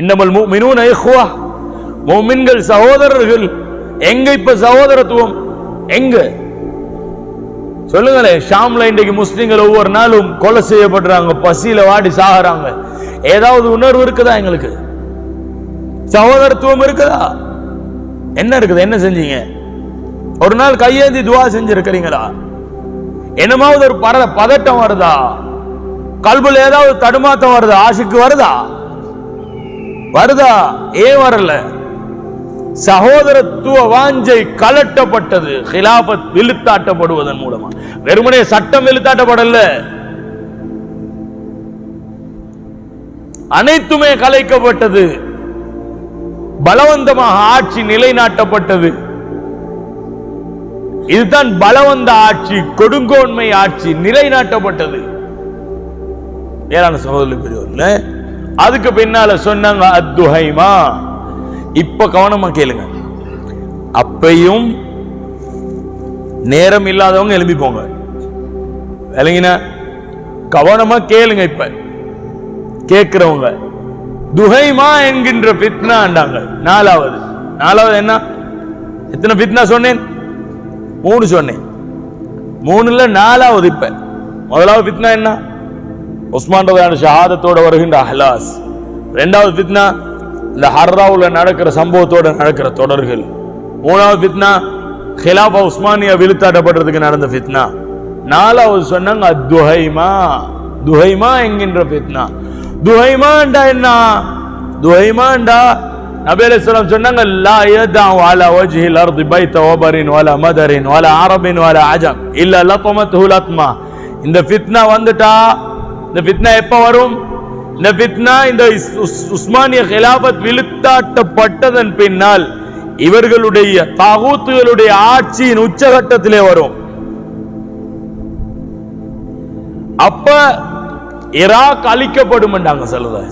இன்னமல் மினூன் இஹ்வா. மோமின்கள் சகோதரர்கள் எங்க இப்ப சகோதரத்துவம்? எங்க? சொல்லுங்களேன் ஷாம்ல இன்றைக்கு முஸ்லீம்கள் ஒவ்வொரு நாளும் கொலை செய்யப்படுறாங்க பசியில வாடி சாகுறாங்க. ஏதாவது உணர்வு இருக்குதா எங்களுக்கு? சகோதரத்துவம் இருக்குதா? என்ன இருக்குது? என்ன செஞ்சீங்க? ஒரு நாள் கையேந்தி துவா செஞ்சிருக்கிறீங்களா? என்னமாவது ஒரு பர பதட்டம் வருதா? கல்புல ஏதாவது தடுமாத்தம் வருதா? ஆசிக்கு வருதா? வருதா? ஏன் வரல? சகோதரத்துவ வாஞ்சை கலட்டப்பட்டது. ஹிலாபத் விழுத்தாட்டப்படுவதன் மூலமா. வெறுமனே சட்டம் விழுத்தாட்டப்படல அனைத்துமே கலைக்கப்பட்டது. பலவந்தமாக ஆட்சி நிலைநாட்டப்பட்டது. இதுதான் பலவந்த ஆட்சி கொடுங்கோன்மை ஆட்சி நிலைநாட்டப்பட்டது. வேளாண் சகோதரி பெரியவர்கள் அதுக்கு பின்னால சொன்னாங்க அத்துஹைமா. இப்ப கவனமா கேளுங்க. அப்பையும் நேரம் இல்லாதவங்க எழுப்பி போங்க விளங்கின? கவனமா கேளுங்க இப்ப. கேட்கிறவங்க துஹைமா என்கின்ற பித்னாண்டாங்க நாலாவது. நாலாவது என்ன? எத்தனை பித்னா சொன்னேன்? மூணு சொன்னேன். மூணுல நாலாவது இப்ப. முதலாவது பித்னா என்ன? உஸ்மான் ரதான ஷஹாதத்தோட வருகின்ற அஹ்லாஸ். ரெண்டாவது பித்னா இந்த ஹர்ராவுல நடக்கிற சம்பவத்தோட நடக்கிற தொடர்கள். மூணாவது பித்னா ஹிலாபா உஸ்மானியா விழுத்தாட்டப்படுறதுக்கு நடந்த பித்னா நாலாவது சொன்னாங்க துஹைமா. துஹைமா என்கின்ற பித்னா துஹைமாண்டா என்ன? துஹைமாண்டா நபி அலைஹிஸ்ஸலாம் சொன்னாங்க லா யதஉ அலா வஜ்ஹில் அர்தி பைத வபரின் வலா மதரின் வலா அரபின் வலா அஜம். இல்ல லத்மத்துஹு லத்மா. இந்த ஃபித்னா வந்துட்டா இந்த ஃபித்னா எப்ப வரும்? இந்த ஃபித்னா இந்த உஸ்மானிய கிலாபத் விழுத்தாட்டப்பட்டதன் பின்னால் இவர்களுடைய தாகூத்துகளுடைய ஆட்சியின் உச்சகட்டத்திலே வரும். அப்ப இராக் அழிக்கப்படும் சொல்லுதா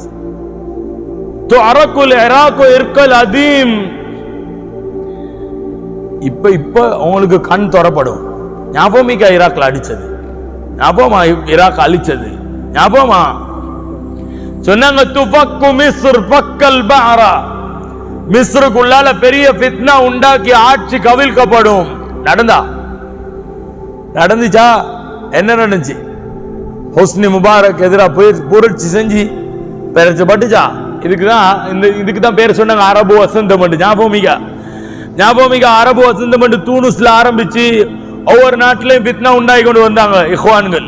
அரக்குல் இராக்கோ இருக்கல் அதீம். இப்ப இப்ப உங்களுக்கு கண் தொடப்படும் ஞாபகமிக்கா ஈராக்ல அடிச்சது? ஞாபகமா ஈராக் அழிச்சது? ஞாபகமா? சொன்னாங்க துபக்கு மிஸ்ர் பக்கல் பாரா மிஸ்ருக்குள்ளால பெரிய ஃபித்னா உண்டாக்கி ஆட்சி கவிழ்க்கப்படும். நடந்தா? நடந்துச்சா? என்ன நடந்துச்சு? ஹொஸ்னி முபாரக் எதிராக புரட்சி செஞ்சு பட்டுச்சா? இதுக்கு தான் இந்த இதுக்கு தான் பேர் சொன்னாங்க அரபு வசந்தம் ஞாபகமிகா ஞாபகமிகா அரபு வசந்தம் தூணுஸ்ல ஆரம்பிச்சு ஒவ்வொரு நாட்டிலையும் பித்னா உண்டாகி கொண்டு வந்தாங்க இஹ்வான்கள்.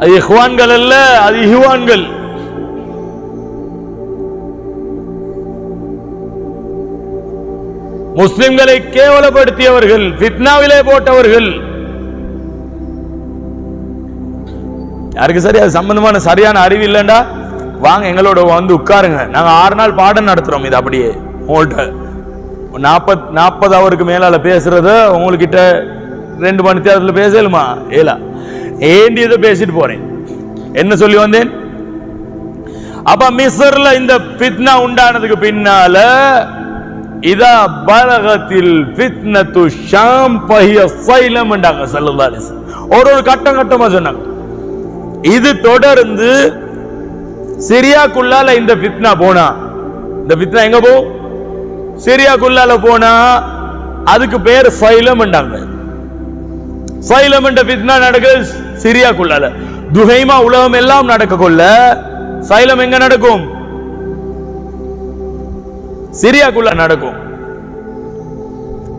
அது இஹ்வான்கள் அல்ல அது இஹ்வான்கள். முஸ்லிம்களை கேவலப்படுத்தியவர்கள் ஃபித்னாவிலே போட்டவர்கள். யாருக்கு சரி அது சம்பந்தமான சரியான அறிவு இல்லைண்டா? வாங்க எங்களோட வந்து உட்காருங்க. நாங்க ஆறு நாள் பாடம் நடத்துறோம் இது அப்படியே உங்கள்கிட்ட நாற்பத் நாற்பது அவருக்கு மேலால பேசுறத உங்ககிட்ட ரெண்டு மணி தேரத்தில் பேசலுமா? ஏலா. ஏண்டியதை பேசிட்டு போறேன்? என்ன சொல்லி வந்தேன்? அப்ப மிஸ்ர்ல இந்த பித்னா உண்டானதுக்கு பின்னால இதா பலகத்தில் ஃபித்னத்து ஷாம் பஹிய சைலம் என்றாங்க அலைஹி ஒரு ஒரு கட்டம் கட்டமா சொன்னாங்க. இது தொடர்ந்து சிரியாக்குள்ளால இந்த ஃபித்னா போனா. இந்த ஃபித்னா எங்க போ? சிரியாக்குள்ளால போனா அதுக்கு பேர் சைலம் சைலம் என்ற பித்னா நடக்கு சிரியாக்குள்ளால. துஹைமா உலகம் எல்லாம் நடக்க கொள்ள சைலம் எங்க நடக்கும்? சிரியாக்குள்ள நடக்கும்.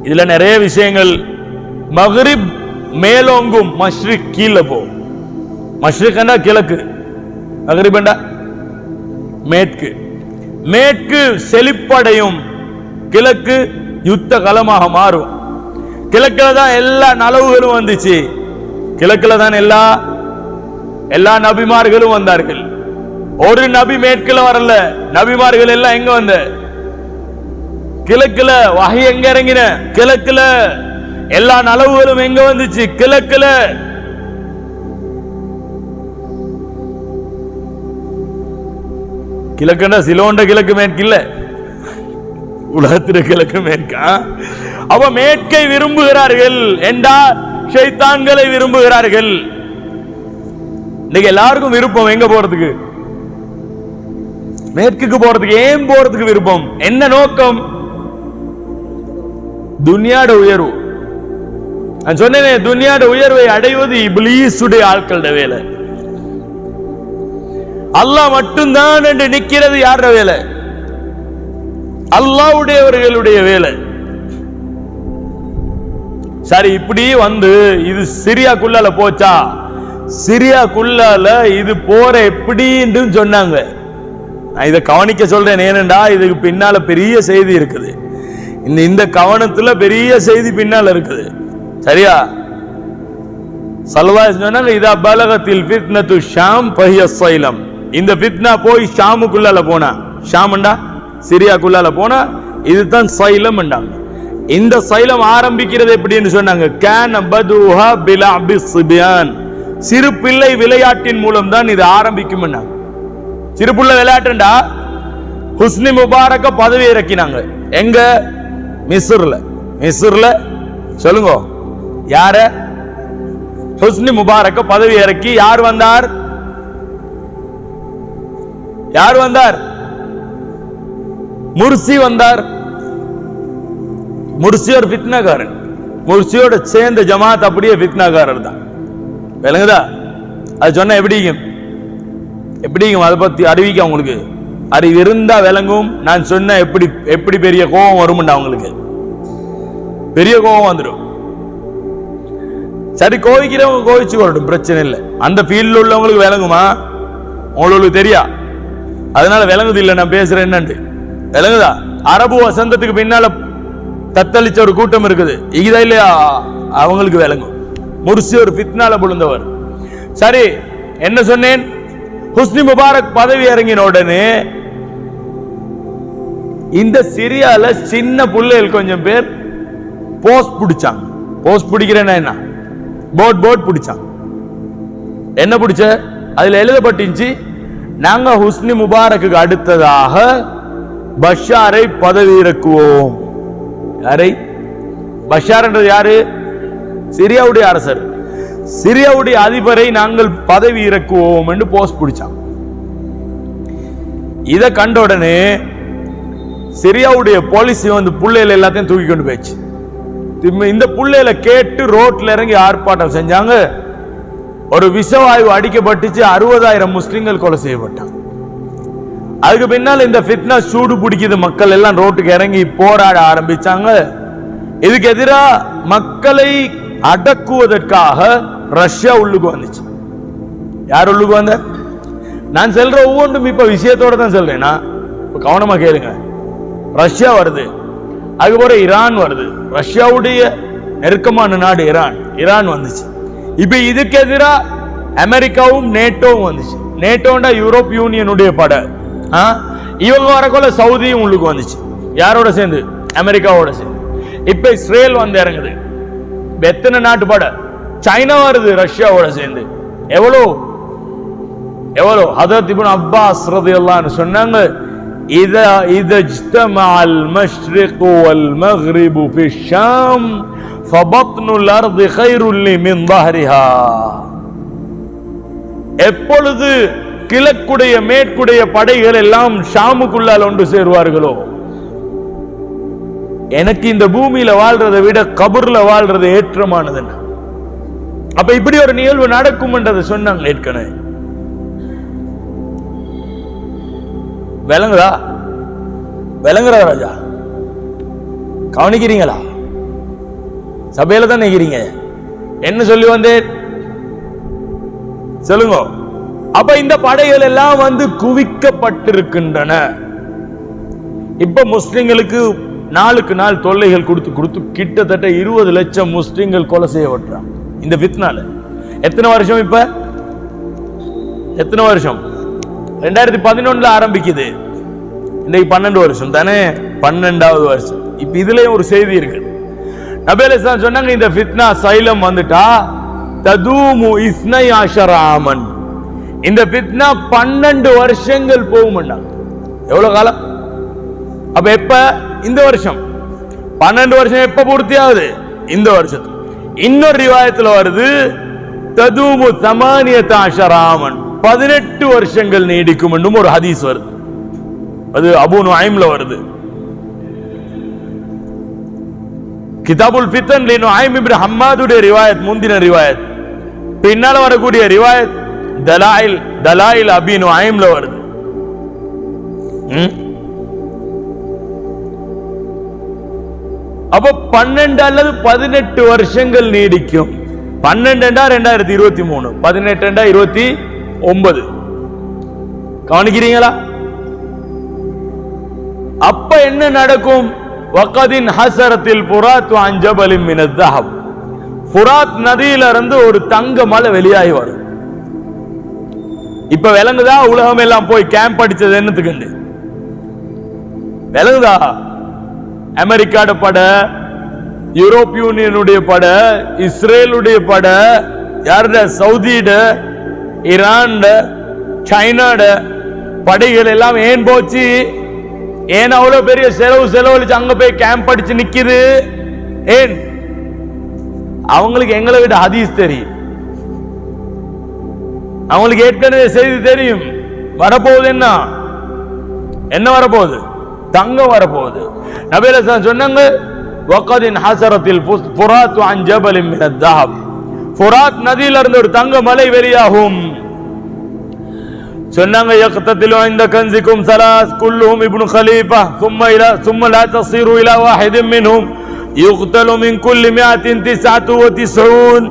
இதுல நிறைய விஷயங்கள். மஹ்ரிப் மேலோங்கும் மஷ்ரிக் கீழே போகும் மஷ்ரிக் கிழக்கு. மக்ரிப் மேற்கு. மேற்கு செழிப்படையும். கிழக்கு யுத்த களமாக மாறும். கிழக்கில் தான் எல்லா நலவுகளும் வந்துச்சு. கிழக்கில் தான் எல்லா எல்லா நபிமார்களும் வந்தார்கள். ஒரு நபி மேற்குல வரல. நபிமார்கள் எல்லாம் எங்க வந்த? கிழக்குல வகை எங்க இறங்கின? கிழக்குல எல்லா நலவுகளும் எங்க வந்துச்சு? கிழக்குல. கிழக்குன்னா சிலோண்ட கிழக்கு மேற்கு இல்ல உலகத்தில கிழக்கு மேற்கா? அவ மேற்கை விரும்புகிறார்கள் என்றா ஷைத்தான்களை விரும்புகிறார்கள். இன்னைக்கு எல்லாருக்கும் விருப்பம் எங்க போறதுக்கு? மேற்குக்கு போறதுக்கு ஏன் போறதுக்கு விருப்பம்? என்ன நோக்கம்? துனியாட உயர்வு. நான் சொன்னேன் துன்யாட உயர்வை அடைவது இப்லீஸுடைய ஆட்களோட வேலை. அல்லாஹ் மட்டும்தான் என்று நிக்கிறது யார வேலை? அல்லாவுடையவர்களுடைய வேலை. சரி இப்படி வந்து இது சிரியாக்குள்ளால போச்சா? சிரியாக்குள்ளால இது போற எப்படின்னு சொன்னாங்க. நான் இதை கவனிக்க சொல்றேன் ஏனண்டா இதுக்கு பின்னால பெரிய செய்தி இருக்குது. இந்த இந்த கவனத்துல பெரிய செய்தி பின்னால இருக்குது. சரியா? சல்வா சொன்னாங்க இதா பலகத்தில் ஃபித்னத்து ஷாம் பஹிய சைலம் இந்த ஃபித்னா போய் ஷாமுக்குள்ளால போனா. ஷாம்ண்டா? சிரியாக்குள்ளால போனா இதுதான் சைலம்ண்டாங்க இந்த சைலம் ஆரம்பிக்கிறது எப்படின்னு சொன்னாங்க. கேன் பதுஹா பிலா பிஸ்பியான் சிறு பிள்ளை விளையாட்டின் மூலம் தான் இது ஆரம்பிக்கும் சிறு பிள்ளை விளையாட்டுண்டா? ஹுஸ்னி முபாரக்க பதவி இறக்கினாங்க. எங்க? மிசுர்ல மிசுர்ல சொல்லுங்க. யார? ஹுஸ்னி முபாரக்க பதவி இறக்கி யார் வந்தார்? யார் வந்தார்? முர்சி வந்தார். முர்சி ஒரு ஃபித்னாகாரன் முர்சியோட சேர்ந்த ஜமாத் அப்படியே ஃபித்னாகாரர் தான். விளங்குதா? அது சொன்ன எப்படிங்க? எப்படிங்க அதை பத்தி அறிவிக்க உங்களுக்கு? அறிவு இருந்தா விளங்கும். நான் சொன்ன எப்படி எப்படி பெரிய கோபம் வரும்டா அவங்களுக்கு பெரிய கோபம் வந்துடும் சரி கோவிக்கிறவங்க கோவிச்சு வரட்டும் பிரச்சனை இல்லை. அந்த ஃபீல்டில் உள்ளவங்களுக்கு விளங்குமா? உங்களுக்கு தெரியா? அதனால விளங்குது இல்லை நான் பேசுறேன் என்னண்டு விளங்குதா? அரபு வசந்தத்துக்கு பின்னால தத்தளிச்ச ஒரு கூட்டம் இருக்குது. இதுதான் இல்லையா? அவங்களுக்கு விளங்கும். முர்சி ஒரு பித்னால விழுந்தவர் சரி என்ன சொன்னேன்? ஹுஸ்னி முபாரக் பதவி இறங்கின உடனே இந்த சிரியால சின்ன பிள்ளைகள் கொஞ்சம் பேர் போஸ்ட் பிடிச்சாங்க. போஸ்ட் பிடிக்கிறேன்னா என்ன? போட் போட் பிடிச்சாங்க. என்ன பிடிச்ச? அதில் எழுதப்பட்டுச்சு நாங்கள் ஹுஸ்னி முபாரக்கு அடுத்ததாக பஷாரை பதவி இறக்குவோம். யாரை? பஷார்ன்றது யாரு? சிரியாவுடைய அரசர். சிரியாவுடைய அதிபரை நாங்கள் பதவி இறக்குவோம் என்று போஸ்ட் பிடிச்சான். இதை கண்ட உடனே சிரியாவுடைய போலீஸ் வந்து புள்ளையில எல்லாத்தையும் தூக்கி கொண்டு போயிடுச்சு. இந்த புள்ளையில கேட்டு ரோட்ல இறங்கி ஆர்ப்பாட்டம் செஞ்சாங்க. ஒரு விஷவாயு அடிக்கப்பட்டுச்சு அறுபதாயிரம் முஸ்லிம்கள் கொலை செய்யப்பட்டாங்க. அதுக்கு பின்னால் இந்த ஃபிட்னா சூடு பிடிக்குது. மக்கள் எல்லாம் ரோட்டுக்கு இறங்கி போராட ஆரம்பிச்சாங்க. இதுக்கு எதிராக மக்களை அடக்குவதற்காக ரஷ்யா உள்ளுக்கு வந்துச்சு. யார் உள்ளுக்கு வந்த? நான் செல்ற ஒவ்வொன்றும் இப்ப விஷயத்தோட தான் சொல்றேன்னா இப்போ கவனமா கேளுங்க. ரஷ்யா வருது. அதுக்கப்புறம் ஈரான் வருது. ரஷ்யாவுடைய நெருக்கமான நாடு ஈரான் ஈரான் வந்துச்சு. இப்ப இதுக்கு எதிராக அமெரிக்காவும் நேட்டோவும் வந்துச்சு. நேட்டோண்டா யூரோப் யூனியனுடைய படை. இவங்க வரக்குள்ள சவுதியும் உள்ளுக்கு வந்துச்சு யாரோட சேர்ந்து அமெரிக்காவோட சேர்ந்து இப்ப இஸ்ரேல் வந்து இறங்குது இப்ப எத்தனை நாட்டு படை சைனா வருது ரஷ்யாவோட சேர்ந்து எவ்வளோ எவ்வளோ ஹதரத் இப்னு அப்பாஸ் ரலியல்லாஹு சொன்னாங்க إذا إذا اجتمع المشرق والمغرب في الشام فبطن الأرض خير لي من ظهرها எப்பொழுது கிழக்குடைய மேற்குடைய படைகள் எல்லாம் ஷாமுக்குள்ளால் ஒன்று சேருவார்களோ? எனக்கு இந்த பூமியில வாழ்றதை விட கபூர்ல வாழ்றது ஏற்றமானது அப்ப இப்படி ஒரு நிகழ்வு நடக்கும் என்றதை சொன்னாங்க ஏற்கனவே. விளங்குதா? விளங்குறா ராஜா. கவனிக்கிறீங்களா? சபையில தான் நினைக்கிறீங்க என்ன சொல்லி வந்தேன்? சொல்லுங்க. அப்ப இந்த படைகள் எல்லாம் வந்து குவிக்கப்பட்டிருக்கின்றன. இப்ப முஸ்லிம்களுக்கு நாளுக்கு நாள் தொல்லைகள் கொடுத்து கொடுத்து கிட்டத்தட்ட இருபது லட்சம் முஸ்லிம்கள் கொலை செய்யப்பட்டான் இந்த ஃபித்னால எத்தனை வருஷம் இப்ப? எத்தனை வருஷம்? ரெண்டாயிரத்தி பதினொன்னுல ஆரம்பிக்குது. இன்னைக்கு பன்னெண்டு வருஷம் தானே? பன்னெண்டாவது வருஷம். இப்ப இதுலயும் ஒரு செய்தி இருக்கு. நபேல சொன்னாங்க இந்த ஃபித்னா சைலம் வந்துட்டா ததூமு இஸ்னை ஆஷராமன் இந்த பித்னா பன்னெண்டு வருஷங்கள் போகும்னா எவ்வளவு காலம்? அப்ப எப்ப? இந்த வருஷம். பன்னெண்டு வருஷம் எப்ப பூர்த்தி ஆகுது இந்த வருஷத்து இன்னொரு ரிவாயத்துல வருது ததுமு தமானியத்த ஆஷராமன் பதினெட்டு வருஷங்கள் நீடிக்கும் என்றும் ஒரு ஹதீஸ் வருது. அது அபு நுஐம்ல வருது. கிதாபுல் ஃபித்தன் லி இப்னு ஹம்மாதுடைய ரிவாயத் முந்தின ரிவாயத். பின்னால வரக்கூடிய ரிவாயத் தலாயில் தலாயில் அபினு ஐம்ல வருது. அப்போ பன்னெண்டு அல்லது பதினெட்டு வருஷங்கள் நீடிக்கும். பன்னெண்டுண்டா ரெண்டாயிரத்தி இருபத்தி மூணு. பதினெட்டுண்டா இருபத்தி ஒன்பது. கவனிக்கிறீங்களா? அப்ப என்ன நடக்கும்? வக்கதின் ஹசரத்தில் புராத் அஞ்சபலின் மினத்தஹப் புராத் நதியில இருந்து ஒரு தங்க மலை வெளியாகி வரும். இப்ப விளங்குதா? உலகம் எல்லாம் போய் கேம்ப் அடிச்சது என்னத்துக்கு? விளங்குதா? அமெரிக்காட பட யூரோப் யூனியனுடைய பட இஸ்ரேலுடைய பட யாருட? சவுதியிட ஈரான் சைனாட படைகள் எல்லாம் ஏன் போச்சு? ஏன் அவ்வளவு பெரிய செலவு செலவழிச்சு அங்க போய் கேம்ப் அடிச்சு நிக்குது? ஏன்? அவங்களுக்கு எங்களை விட ஹதீஸ் தெரியும். அவங்களுக்கு ஏற்கனவே செய்தி தெரியும். வரப்போகுது என்ன? என்ன வரப்போகுது? தங்கம் வரப்போகுது. நபீல சொன்னாங்க வக்கதின் ஹசரத்தில் புராத் அஞ்சபலிம் தாப் புராத் நதியிலிருந்து ஒரு தங்க மலை வெளியாகும். சொன்னாங்க யக்தத்திலும் இந்த கன்சிக்கும் சலாஸ் குல்லும் இப்னு கலீபா சும்மா இலா சும்ம லா தஸீரு இலா வாஹிதின் மின்ஹும் யுக்தலு மின் குல்லி மியாத்தின் திஸ்அத்து வ திஸ்ஊன்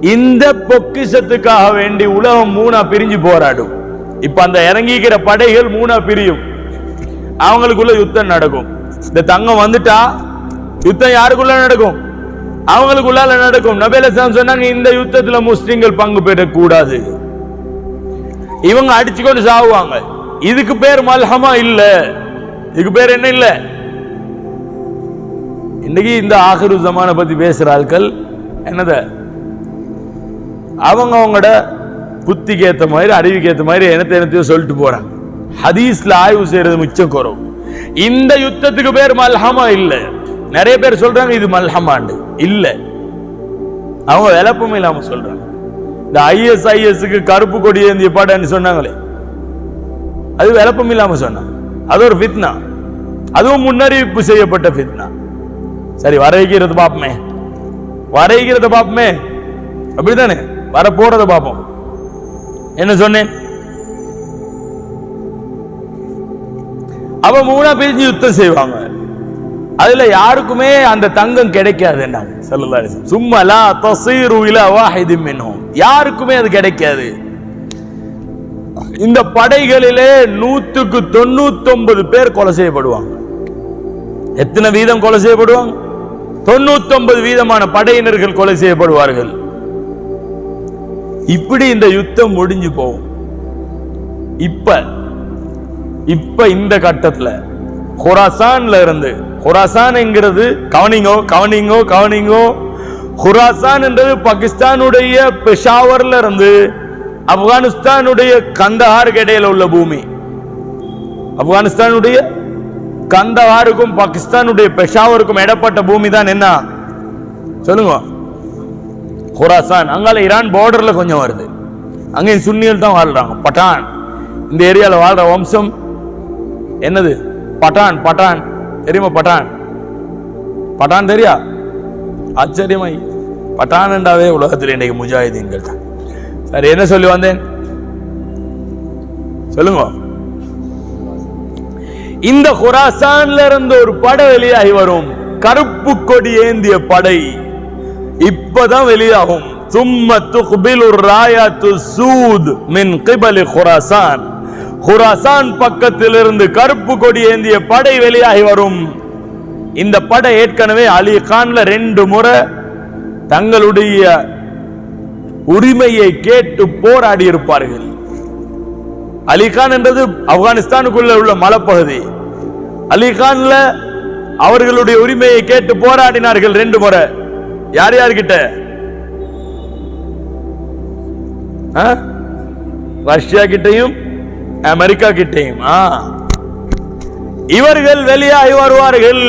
இந்த பொக்கிஷத்துக்காக வேண்டி உலகம் மூணா பிரிஞ்சு போராடும். இப்ப அந்த இறங்கிக்கிற படைகள் மூணா பிரியும். அவங்களுக்குள்ள யுத்தம் நடக்கும். இந்த தங்கம் வந்துட்டா யுத்தம் யாருக்குள்ள நடக்கும்? அவங்களுக்குள்ளால நடக்கும். நபேலசாம் சொன்னாங்க இந்த யுத்தத்துல முஸ்லிம்கள் பங்கு பெறக்கூடாது. இவங்க அடிச்சுக்கொண்டு சாவுவாங்க. இதுக்கு பேர் மல்ஹமா இல்ல. இதுக்கு பேர் என்ன இல்ல? இன்னைக்கு இந்த ஆகிரு ஜமான பத்தி பேசுற ஆட்கள் என்னத? அவங்கவுங்களோட புத்திக்கு ஏற்ற மாதிரி அறிவுக்கு ஏற்ற மாதிரி என்னத்தை என்னத்தையும் சொல்லிட்டு போறாங்க. ஹதீஸ்ல ஆய்வு செய்யறது மிச்சம் குறவு. இந்த யுத்தத்துக்கு பேர் மல்ஹமா இல்ல. நிறைய பேர் சொல்றாங்க இது மல்ஹமாண்டு. இல்ல. அவங்க விளப்பமே இல்லாம சொல்றாங்க. இந்த ஐஎஸ்ஐஎஸ்க்கு கருப்பு கொடி ஏந்திய பாடன்னு சொன்னாங்களே. அது விளப்பம் இல்லாம சொன்னாங்க. அது ஒரு ஃபித்னா. அதுவும் முன்னறிவிப்பு செய்யப்பட்ட ஃபித்னா. சரி வரைகிறது வைக்கிறது பாப்போமே வர பாப்போமே அப்படித்தானே? வர பார்ப்போம் என்ன சொன்னேன்? அவ மூணா பிரிஞ்சு யுத்தம் செய்வாங்க. அதுல யாருக்குமே அந்த தங்கம் கிடைக்காது சும்மா லா தசீரு இலா வாஹிதின் மின்ஹும். யாருக்குமே அது கிடைக்காது. இந்த படைகளிலே நூத்துக்கு தொண்ணூத்தொன்பது பேர் கொலை செய்யப்படுவாங்க. எத்தனை வீதம் கொலை செய்யப்படுவாங்க? தொண்ணூத்தி ஒன்பது வீதமான படையினர்கள் கொலை செய்யப்படுவார்கள். இப்படி இந்த யுத்தம் முடிஞ்சு போகும். இப்ப இப்ப இந்த கட்டத்துல ஹுராசான்ல இருந்து ஹுராசான்ங்கிறது கவனிங்கோ கவனிங்கோ கவனிங்கோ ஹுராசான் என்றது பாகிஸ்தானுடைய பெஷாவர்ல இருந்து ஆப்கானிஸ்தானுடைய கந்தஹாருக்கு இடையில உள்ள பூமி. ஆப்கானிஸ்தானுடைய கந்தஹாருக்கும் பாகிஸ்தானுடைய பெஷாவருக்கும் இடப்பட்ட பூமி தான் என்ன? சொல்லுங்க. ஹொராசான் அங்கால ஈரான் பார்டர்ல கொஞ்சம் வருது. அங்கேயும் சுன்னியல் தான் வாழ்றாங்க. பட்டான் இந்த ஏரியாவில் வாழ்ற வம்சம் என்னது? பட்டான் பட்டான் தெரியுமா பட்டான் பட்டான் தெரியா? ஆச்சரியமாய். பட்டான் என்றாவே உலகத்தில் இன்றைக்கு முஜாஹிதீன்கள் தான். சரி என்ன சொல்லி வந்தேன்? சொல்லுங்க. இந்த குராசான்ல இருந்து ஒரு படை வெளியாகி வரும். கருப்பு கொடி ஏந்திய படை. இப்பதான் வெளியாகும். ثم تقبل الراية السود மின் قبل خراسان خراسان பக்கத்திலிருந்து கருப்பு கொடி ஏந்திய படை வெளியாகி வரும். இந்த படை ஏற்கனவே அலி கான்ல ரெண்டு முறை தங்களுடைய உரிமையை கேட்டு போராடி இருப்பார்கள். அலிகான் என்றது ஆப்கானிஸ்தானுக்குள்ள உள்ள மலைப்பகுதி. அலிகான்ல அவர்களுடைய உரிமையை கேட்டு போராடினார்கள் ரெண்டு முறை. யார் யார்கிட்ட? ரஷ்யா கிட்டையும் அமெரிக்கா கிட்டையும் இவர்கள் வெளியாகி வருவார்கள்.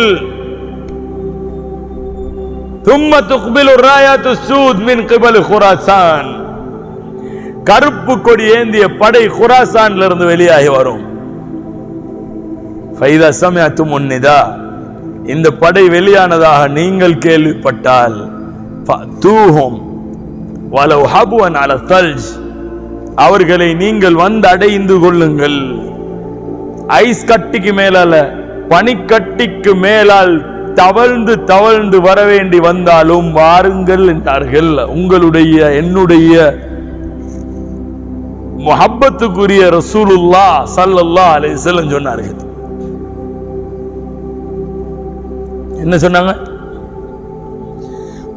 தும்ம துக்பில் ராயாத்து சூத் மின் கிபல் ஹுராசான் கருப்பு கொடி ஏந்திய படை ஹுராசான்ல இருந்து வெளியாகி வரும். ஃபைதா சமயத்து முன்னிதா இந்த படை வெளியானதாக நீங்கள் கேள்விப்பட்டால் தூஹும் வலவு ஹபுவன் அல தல்ஜ் அவர்களை நீங்கள் வந்து அடைந்து கொள்ளுங்கள். ஐஸ் கட்டிக்கு மேலால பனிக்கட்டிக்கு மேலால் தவழ்ந்து தவழ்ந்து வர வேண்டி வந்தாலும் வாருங்கள் என்றார்கள். உங்களுடைய என்னுடைய முஹப்பத்துக்குரிய ரசூலுல்லா சல்லல்லா அலை செல்லம் சொன்னார்கள். என்ன சொன்னாங்க?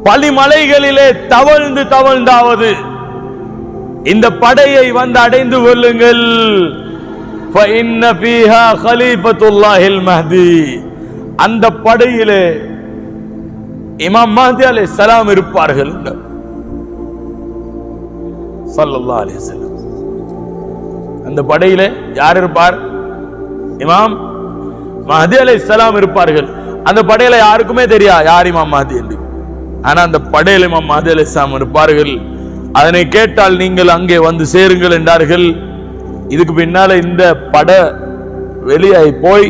பழிமலைகளிலே தவழ்ந்து தவழ்ந்தாவது. இந்த படையை வந்து அடைந்து கொள்ளுங்கள். அந்த படையிலே இமாம் மஹதி அலை சலாம் இருப்பார்கள். சல்லா அலி அந்த படையிலே யார் இருப்பார்? இமாம் மஹதி அலை சலாம் இருப்பார்கள். அந்த படையில யாருக்குமே தெரியா? யார் இமாம் மஹதி என்று? ஆனா அந்த படையில இமாம் மஹதி இருப்பார்கள். அதனை கேட்டால் நீங்கள் அங்கே வந்து சேருங்கள் என்றார்கள். இதுக்கு பின்னால இந்த பட வெளியாகி போய்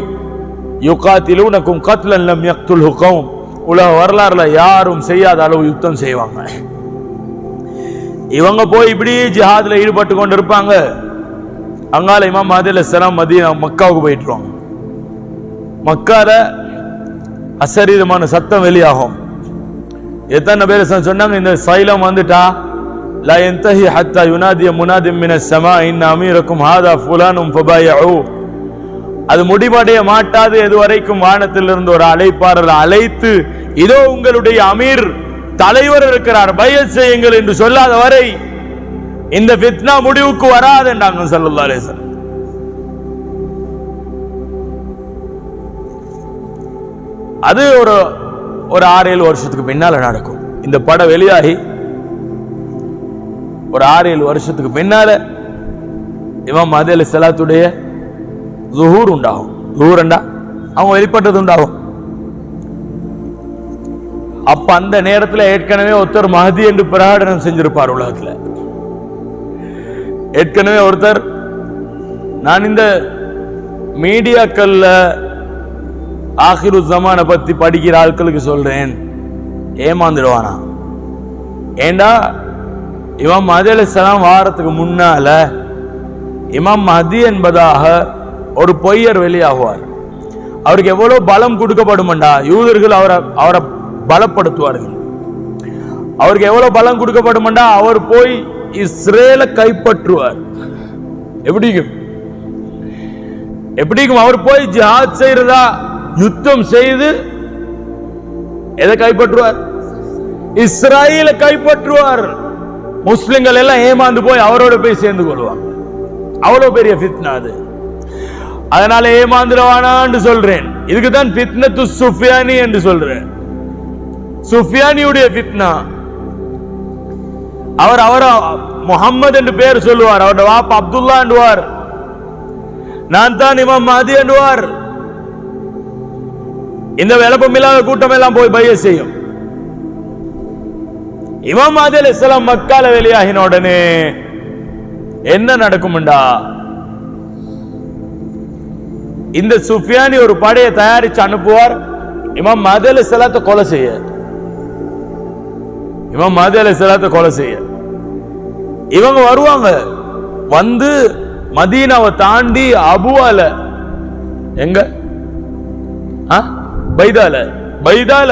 யுகாத்திலூனக்கும் கத்லன் லம் யக்துல் ஹுக்கம் உலக வரலாறுல யாரும் செய்யாத அளவு யுத்தம் செய்வாங்க. இவங்க போய் இப்படி ஜிஹாதில் ஈடுபட்டு கொண்டு இருப்பாங்க அங்கால இமாம் மஹதி மதியம் மதிய மக்காவுக்கு போயிட்டுருவாங்க. மக்கால அசரீரமான சத்தம் வெளியாகும். எத்தனை பேர் சொன்னாங்க இந்த சைலம் வந்துட்டா? லா எந்தஹி ஹத்தா யுனாதிய முனாதிமின மின இன் அமீரக்கும் ஹாதா ஃபுலானும் ஃபபாயு அது முடிவடைய மாட்டாது எதுவரைக்கும் வானத்திலிருந்து ஒரு அழைப்பாளர் அழைத்து இதோ உங்களுடைய அமீர் தலைவர் இருக்கிறார் பய செய்யுங்கள் என்று சொல்லாத வரை இந்த ஃபித்னா முடிவுக்கு வராதுன்றாங்க சல்லா அலேசன் அது ஒரு ஒரு ஆறு ஏழு வருஷத்துக்கு பின்னால நடக்கும். இந்த படம் வெளியாகி ஒரு ஆறு ஏழு வருஷத்துக்கு பின்னால இமாம் மது அலி சலாத்துடைய ஜுஹூர் உண்டாகும். ஜுஹூர்ண்டா அவங்க வெளிப்பட்டது உண்டாகும். அப்ப அந்த நேரத்துல ஏற்கனவே ஒருத்தர் மகதி என்று பிரகடனம் செஞ்சிருப்பார் உலகத்துல. ஏற்கனவே ஒருத்தர் நான் இந்த மீடியாக்கள்ல ஆஹிரு ஜமானை பத்தி படிக்கிற ஆட்களுக்கு சொல்றேன். ஏமாந்துடுவானா? ஏண்டா? இமாம் மதி அலைஹிஸ்ஸலாம் வாரத்துக்கு முன்னால இமாம் மதி என்பதாக ஒரு பொய்யர் வெளியாகுவார். அவருக்கு எவ்வளவு பலம் கொடுக்கப்படுமெண்டா? யூதர்கள் அவரை அவரை பலப்படுத்துவார்கள். அவருக்கு எவ்வளவு பலம் கொடுக்கப்படுமெண்டா? அவர் போய் இஸ்ரேலை கைப்பற்றுவார். எப்படிக்கும்? எப்படிக்கும்? அவர் போய் ஜிஹாத் செய்யறதா யுத்தம் செய்து எதை கைப்பற்றுவார்? இஸ்ராயலை கைப்பற்றுவார். முஸ்லிம்கள் எல்லாம் ஏமாந்து போய் அவரோட போய் சேர்ந்து கொள்வாங்க. அவ்வளவு பெரிய ஃபித்னா அது. அதனால ஏமாந்துடவானான்னு சொல்றேன். இதுக்கு தான் ஃபித்னத்து சுஃபியானி என்று சொல்றேன். சுஃபியானியுடைய ஃபித்னா அவர் அவர முகம்மது என்று பேர் சொல்லுவார். அவரோட வாப்பா அப்துல்லா என்றுவார். நான் தான் இமாம் மாதி என்றுவார். இந்த விளப்பம் இல்லாத கூட்டம் எல்லாம் போய் பைய செய்யும். இமாம் மஹதி இஸ்லாம் மக்கால வெளியாகின உடனே என்ன நடக்கும்டா? இந்த சுஃபியானி ஒரு படையை தயாரிச்சு அனுப்புவார். இமாம் மஹதி அலைஹிஸ்ஸலாத்தை கொலை செய்ய. இமாம் மஹதி அலைஹிஸ்ஸலாத்தை கொலை செய்ய. இவங்க வருவாங்க. வந்து மதீனாவை தாண்டி அபுவால. எங்க? ஆ? பைதால பைதால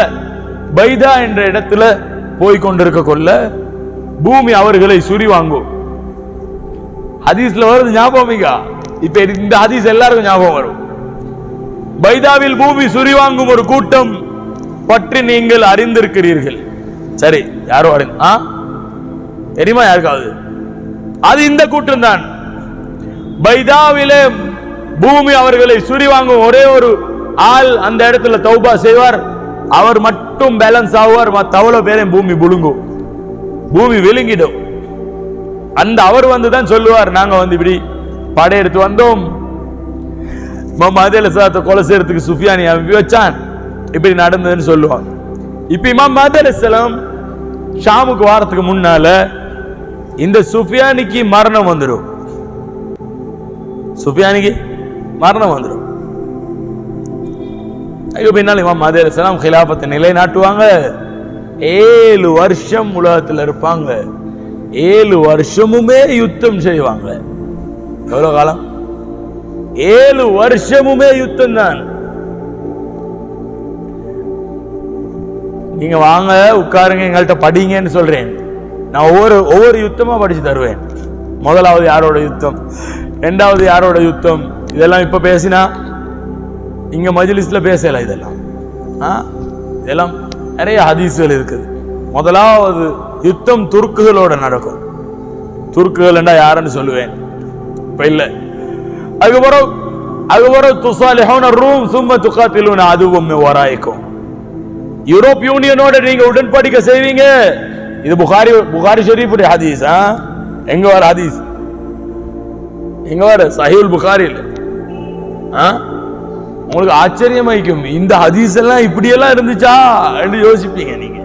பைதா என்ற இடத்துல போய் கொண்டிருக்க கொள்ள பூமி அவர்களை சுரி வாங்கும் ஹதீஸ்ல வருது ஞாபகம் இப்ப இந்த ஹதீஸ் எல்லாருக்கும் ஞாபகம் வரும். பைதாவில் பூமி சுரி வாங்கும் ஒரு கூட்டம் பற்றி நீங்கள் அறிந்திருக்கிறீர்கள். சரி யாரோ அறி ஆ? தெரியுமா யாருக்காவது? அது இந்த கூட்டம் தான். பைதாவிலே பூமி அவர்களை சுரி வாங்கும் ஒரே ஒரு ஆள் அந்த இடத்துல தௌபா செய்வார். அவர் மட்டும் பேலன்ஸ் ஆவார். மத்த அவ்வளவு பேரையும் பூமி புழுங்கும். பூமி விழுங்கிடும். அந்த அவர் வந்து தான் சொல்லுவார். நாங்க வந்து இப்படி படையெடுத்து வந்தோம். மதியில சாத்த கொலை செய்யறதுக்கு சுஃபியானி அனுப்பி வச்சான் இப்படி நடந்ததுன்னு சொல்லுவாங்க. இப்ப இமாம் மஹதி ஷாமுக்கு வாரத்துக்கு முன்னால இந்த சுஃபியானிக்கு மரணம் வந்துடும் சுஃபியானிக்கு மரணம் வந்துடும் ஐயோ பின்னால் இமாம் மதே அலிஸ்லாம் ஹிலாபத்தை நிலைநாட்டுவாங்க. ஏழு வருஷம் உலகத்தில் இருப்பாங்க. ஏழு வருஷமுமே யுத்தம் செய்வாங்க. எவ்வளவு காலம்? ஏழு வருஷமுமே யுத்தம் தான். நீங்க வாங்க உட்காருங்க எங்கள்கிட்ட படிங்கன்னு சொல்றேன். நான் ஒவ்வொரு ஒவ்வொரு யுத்தமா படிச்சு தருவேன். முதலாவது யாரோட யுத்தம்? ரெண்டாவது யாரோட யுத்தம்? இதெல்லாம் இப்ப பேசினா இங்க மஜ்லிஸ்ல பேசல இதெல்லாம். ஆ? இதெல்லாம் நிறைய ஹதீஸுகள் இருக்குது. முதலாவது யுத்தம் துருக்குகளோட நடக்கும். துருக்குகள் யாருன்னு சொல்லுவேன். இப்ப இல்ல. அதுக்கப்புறம் அதுக்கப்புறம் துசாலிஹோன ரூம் சும்ம துக்காத்திலும் அதுவும் வராய்க்கும். யூரோப் யூனியனோட நீங்க உடன்படிக்கை செய்வீங்க. இது புகாரி புகாரி ஷரீஃபுடைய ஹதீஸ் ஆ? எங்க வர ஹதீஸ்? எங்க வர? சஹீல் புகாரில். ஆ? உங்களுக்கு ஆச்சரியமாய்க்கும். இந்த ஹதீஸ் எல்லாம் இப்படி எல்லாம் இருந்துச்சா? என்று யோசிப்பீங்க நீங்க.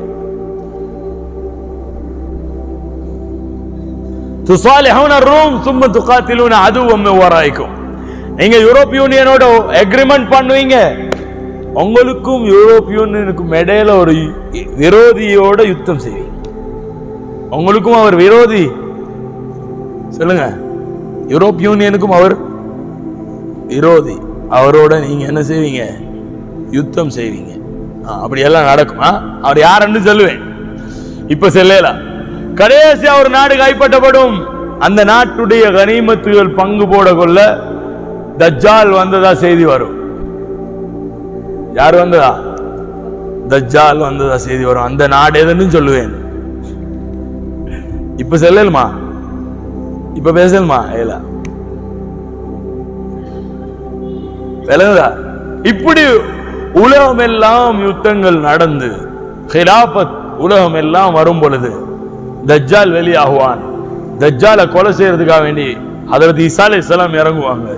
துசாலிஹவுன ரூம் சும்ம துகாத்திலுன அதுவும் ஓராய்க்கும் நீங்க யூரோப் யூனியனோட அக்ரிமெண்ட் பண்ணுவீங்க. உங்களுக்கும் யூரோப் யூனியனுக்கும் இடையில ஒரு விரோதியோட யுத்தம் செய்வீங்க. உங்களுக்கும் அவர் விரோதி. சொல்லுங்க. யூரோப் யூனியனுக்கும் அவர் விரோதி. அவரோட நீங்க என்ன செய்வீங்க? யுத்தம் செய்வீங்க. அப்படியெல்லாம் நடக்குமா? அவர் யாருன்னு சொல்லுவேன். இப்ப செல்லலாம். கடைசியா ஒரு நாடு கைப்பற்றப்படும் அந்த நாட்டுடைய கனிமத்துகள் பங்கு போட கொள்ள தஜ்ஜால் வந்ததா செய்தி வரும். யார் வந்ததா? தஜ்ஜால் வந்ததா செய்தி வரும். அந்த நாடு எதுன்னு சொல்லுவேன். இப்ப செல்லலுமா? இப்ப பேசலுமா? ஏலா விளங்குதா இப்படி உலகம் எல்லாம் யுத்தங்கள் நடந்து ஹிலாபத் உலகம் எல்லாம் வரும் பொழுது தஜ்ஜால் வெளியாகுவான். தஜ்ஜாலை கொலை செய்யறதுக்காக வேண்டி அதற்கு ஈசா அலைஹிஸ்ஸலாம் இறங்குவாங்க.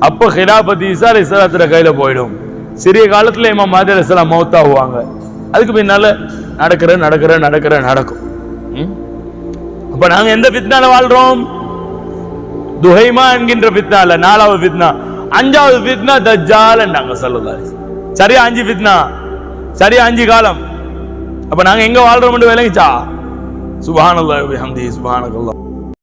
அப்போ ஹிலாபத் ஈசா அலைஹிஸ்ஸலாத்துல கையில போயிடும். சிறிய காலத்துல இமாம் மாதி அலைஹிஸ்ஸலாம் மௌத்தாகுவாங்க. அதுக்கு பின்னால நடக்கிற நடக்கிற நடக்கிற நடக்கும். ம்? அப்ப நாங்க எந்த ஃபித்னால வாழ்றோம்? துஹைமா என்கின்ற பித்னால நாலாவது ஃபித்னா. அஞ்சாவது ஃபித்னா தஜ்ஜால் நாங்க சொல்லுதாரு சரியா அஞ்சு ஃபித்னா சரியா அஞ்சு காலம். அப்ப நாங்க எங்க வாழ்றோம் விளங்கிச்சா? சுபஹானல்லாஹி வபிஹம்திஹி சுபஹானக்கல்லாஹ்.